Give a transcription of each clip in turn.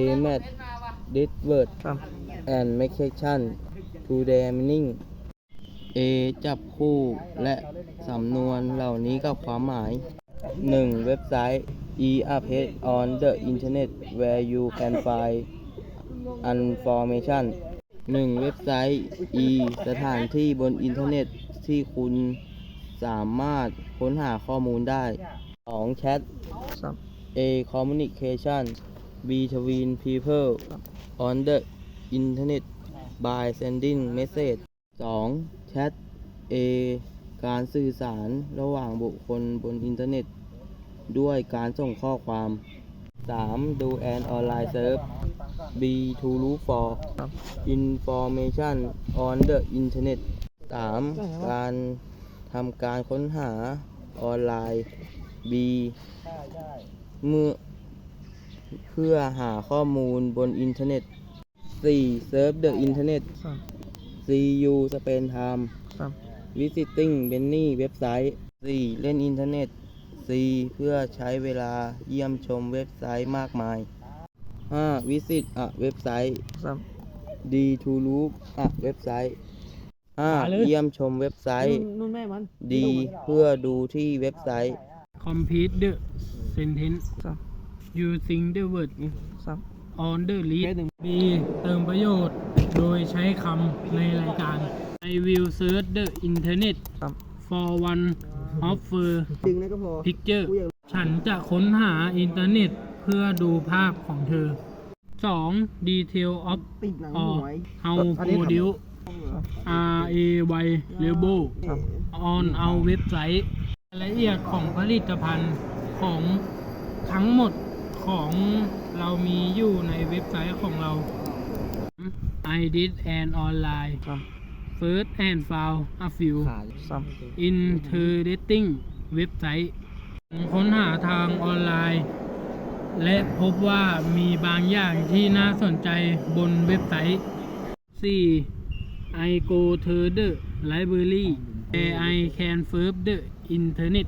aim at this word ครับ and make action to their meaning A จับคู่และสำนวนเหล่านี้กับความหมาย 1. เว็บไซต์ E a page on the internet where you can find information 1. เว็บไซต์ E สถานที่บนอินเทอร์เน็ตที่คุณสามารถค้นหาข้อมูลได้ 2. แชทครับ A communication between people on the internet by sending message 2. แชท A การสื่อสารระหว่างบุคคลบนอินเทอร์เน็ต ด้วยการส่งข้อความ 3. Do an online search B to look for information on the internet 3. การทำการค้นหาออนไลน์ B เมื่อ เพื่อหาข้อมูลบนอินเทอร์เน็ต 4. Surf the internet ครับ CU spend time ครับ visiting many เว็บไซต์ 4. เล่นอินเทอร์เน็ต C เพื่อใช้เวลาเยี่ยมชมเว็บไซต์มากมาย 5. visit a เว็บไซต์ ครับ D to look อะเว็บไซต์ หาเลย 5. เยี่ยมชมเว็บไซต์นู่นแม่มัน D เพื่อดูที่เว็บไซต์ complete the sentence ครับ using the word ครับ on the list B เติมประโยชน์ โดยใช้คำในรายการ I will search the internet ครับ for one of the ดึงแล้วก็พอ picture ฉันจะค้นหาอินเทอร์เน็ตเพื่อดูภาพของเธอ 2. detail of ปิดหนัง or หวย how อันนี้ทำ produce R A Y label ครับ on our website รายละเอียดของผลิตภัณฑ์ของทั้งหมด ของเรามีอยู่ในเว็บไซต์ของเรา I did an online ครับ first and found a few ครับ interesting เว็บไซต์ค้นหาทางออนไลน์ และพบว่ามีบางอย่างที่น่าสนใจบนเว็บไซต์ 4. I go to the library where I can surf the internet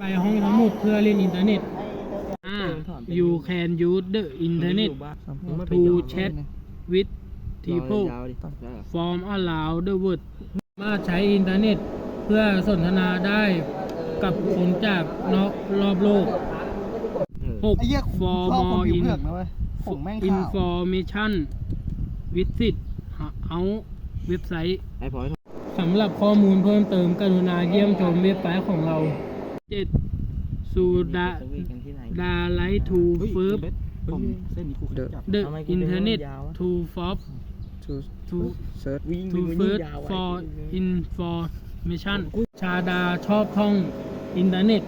ไปห้องสมุดเพื่อเล่นอินเทอร์เน็ต 5. You can use the internet ครับ to chat with people from around the world สามารถใช้อินเทอร์เน็ตเพื่อสนทนาได้กับคนจากนอกรอบโลก ไอ้เหี้ย6ผม for ชอบคน more ผิว in เผือกนะเว้ยผมแม่งขาว information visit เอาเว็บไซต์ไอ้พอยสำหรับข้อมูลเพิ่มเติมกรุณาเยี่ยมชมเว็บไซต์ของเรา 7. สูดาดาไลทูเฟิร์ผมเส้นนี้กูเคยจับ the ทำไมกูเป็น internet ยาวอะ to fob to to search to search for information ชาดาชอบท่องอินเทอร์เน็ต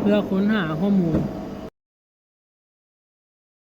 เพื่อค้นหาข้อมูล